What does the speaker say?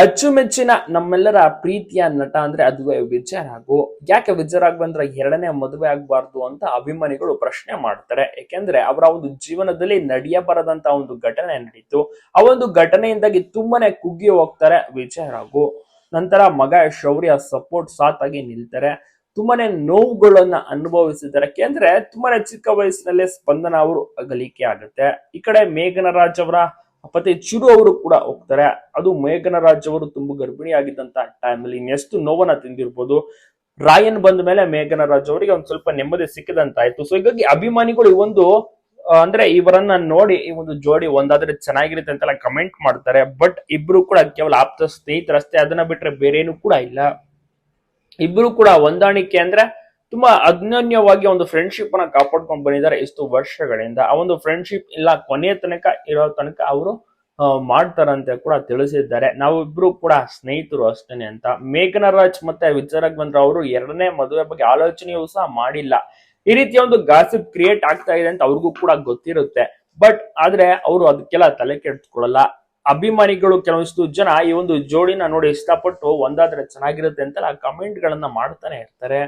ಅಚ್ಚುಮೆಚ್ಚಿನ ನಮ್ಮೆಲ್ಲರ ಪ್ರೀತಿಯ ನಟ ಅಂದ್ರೆ ಅದುವೇ ವಿಜಯ್ ರಾಘು ಯಾಕೆ ವಿಜಯ್ ಬಂದ್ರೆ ಎರಡನೇ ಮದುವೆ ಆಗ್ಬಾರ್ದು ಅಂತ ಅಭಿಮಾನಿಗಳು ಪ್ರಶ್ನೆ ಮಾಡ್ತಾರೆ. ಯಾಕೆಂದ್ರೆ ಅವರ ಒಂದು ಜೀವನದಲ್ಲಿ ನಡೆಯಬಾರದಂತ ಒಂದು ಘಟನೆ ನಡೀತು. ಆ ಒಂದು ಘಟನೆಯಿಂದಾಗಿ ತುಂಬಾನೇ ಕುಗ್ಗಿ ಹೋಗ್ತಾರೆ ವಿಜಯ್ ರಾಘು ನಂತರ ಮಗ ಶೌರ್ಯ ಸಪೋರ್ಟ್ ಸಾತ್ ಆಗಿ ನಿಲ್ತಾರೆ. ತುಂಬಾನೇ ನೋವುಗಳನ್ನ ಅನುಭವಿಸಿದ್ದಾರೆ. ಯಾಕೆಂದ್ರೆ ತುಂಬಾನೇ ಚಿಕ್ಕ ವಯಸ್ಸಿನಲ್ಲೇ ಸ್ಪಂದನ ಅವರು ಅಗಲಿಕೆ ಆಗುತ್ತೆ. ಈ ಕಡೆ ಮೇಘನರಾಜ್ ಅವರ ಪತಿ ಚಿರು ಅವರು ಕೂಡ ಹೋಗ್ತಾರೆ. ಅದು ಮೇಘನ ರಾಜ್ ಅವರು ತುಂಬಾ ಗರ್ಭಿಣಿ ಆಗಿದ್ದಂತ ಟೈಮಲ್ಲಿ ಇನ್ನೆಷ್ಟು ನೋವನ್ನ ತಿಂದಿರ್ಬೋದು. ರಾಯನ್ ಬಂದ ಮೇಲೆ ಮೇಘನ ರಾಜ್ ಅವರಿಗೆ ಒಂದ್ ಸ್ವಲ್ಪ ನೆಮ್ಮದಿ ಸಿಕ್ಕಿದಂತಾಯ್ತು. ಸೊ ಹೀಗಾಗಿ ಅಭಿಮಾನಿಗಳು ಈ ಒಂದು ಅಂದ್ರೆ ಇವರನ್ನ ನೋಡಿ ಈ ಒಂದು ಜೋಡಿ ಒಂದಾದ್ರೆ ಚೆನ್ನಾಗಿರುತ್ತೆ ಅಂತೆಲ್ಲ ಕಮೆಂಟ್ ಮಾಡ್ತಾರೆ. ಬಟ್ ಇಬ್ರು ಕೂಡ ಕೇವಲ ಆಪ್ತ ಸ್ನೇಹಿತರಷ್ಟೇ ಅದನ್ನ ಬಿಟ್ರೆ ಬೇರೇನು ಕೂಡ ಇಲ್ಲ. ಇಬ್ರು ಕೂಡ ಹೊಂದಾಣಿಕೆ ಅಂದ್ರೆ ತುಂಬಾ ಅನ್ಯೋನ್ಯವಾಗಿ ಒಂದು ಫ್ರೆಂಡ್ಶಿಪ್ ಅನ್ನ ಕಾಪಾಡ್ಕೊಂಡು ಬಂದಿದ್ದಾರೆ ಇಷ್ಟು ವರ್ಷಗಳಿಂದ. ಆ ಒಂದು ಫ್ರೆಂಡ್ಶಿಪ್ ಇಲ್ಲ, ಕೊನೆಯ ತನಕ ಇರೋ ತನಕ ಅವರು ಮಾಡ್ತಾರಂತೆ ಕೂಡ ತಿಳಿಸಿದ್ದಾರೆ. ನಾವಿಬ್ರು ಕೂಡ ಸ್ನೇಹಿತರು ಅಷ್ಟೇನೆ ಅಂತ. ಮೇಘನರಾಜ್ ಮತ್ತೆ ವಿಜಯ ರಾಘವೇಂದ್ರ ಅವರು ಎರಡನೇ ಮದುವೆ ಬಗ್ಗೆ ಆಲೋಚನೆಯೂ ಸಹ ಮಾಡಿಲ್ಲ. ಈ ರೀತಿಯ ಒಂದು ಗಾಸಿಪ್ ಕ್ರಿಯೇಟ್ ಆಗ್ತಾ ಇದೆ ಅಂತ ಅವ್ರಿಗೂ ಕೂಡ ಗೊತ್ತಿರುತ್ತೆ. ಬಟ್ ಆದ್ರೆ ಅವರು ಅದಕ್ಕೆಲ್ಲ ತಲೆ ಕೆಡ್ಸ್ಕೊಳ್ಳಲ್ಲ. ಅಭಿಮಾನಿಗಳು ಕೆಲವೊಂದಿಷ್ಟು ಜನ ಈ ಒಂದು ಜೋಡಿನ ನೋಡಿ ಇಷ್ಟಪಟ್ಟು ಒಂದಾದ್ರೆ ಚೆನ್ನಾಗಿರುತ್ತೆ ಅಂತೆಲ್ಲ ಕಮೆಂಟ್ ಗಳನ್ನ ಮಾಡ್ತಾನೆ ಇರ್ತಾರೆ.